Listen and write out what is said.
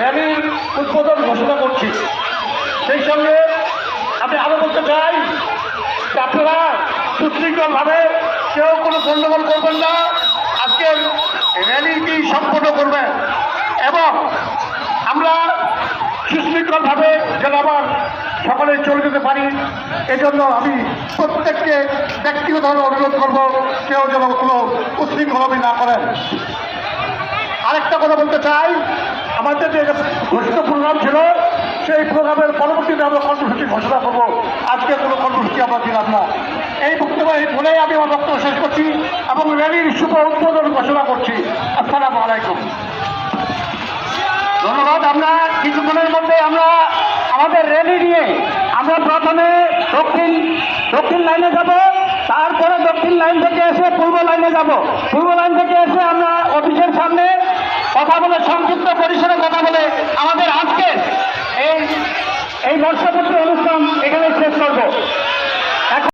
র্যালির উদ্বোধন ঘোষণা করছি। সেই সঙ্গে আমি আরও বলতে চাই আপনারা সুশৃঙ্খলভাবে কেউ কোনো গণ্ডগোল করবেন না। আজকের র্যালিটি সম্পন্ন করবেন? এবং আমরা সুশৃঙ্খলভাবে যেন আবার সকলে চলে যেতে পারি, এজন্য আমি প্রত্যেককে ব্যক্তিগতভাবে অনুরোধ করব, কেউ যেন কোনো উশৃঙ্খলামি না করেন। আরেকটা কথা বলতে চাই আমাদের যে ঘোষিত প্রোগ্রাম ছিল, সেই প্রোগ্রামের পরবর্তীতে আমরা কর্মসূচি ঘোষণা করব। আজকে কোনো কর্মসূচি আমরা দিলাম না। এই বক্তব্য বলেই আমি আমার বক্তব্য শেষ করছি এবং র্যালির শুভ উদ্বোধন ঘোষণা করছি। আসসালামু আলাইকুম। ধন্যবাদ আমরা কিছুক্ষণের মধ্যে আমরা আমাদের র্যালি নিয়ে আমরা প্রথমে দক্ষিণ দক্ষিণ লাইনে যাব, তারপরে দক্ষিণ লাইন থেকে এসে পূর্ব লাইনে যাব। পূর্ব লাইন থেকে এসে আমরা বলে সংযুক্ত পরিসরে কথা বলে আমাদের আজকে এই এই বর্ষপূর্তি অনুষ্ঠান এখানে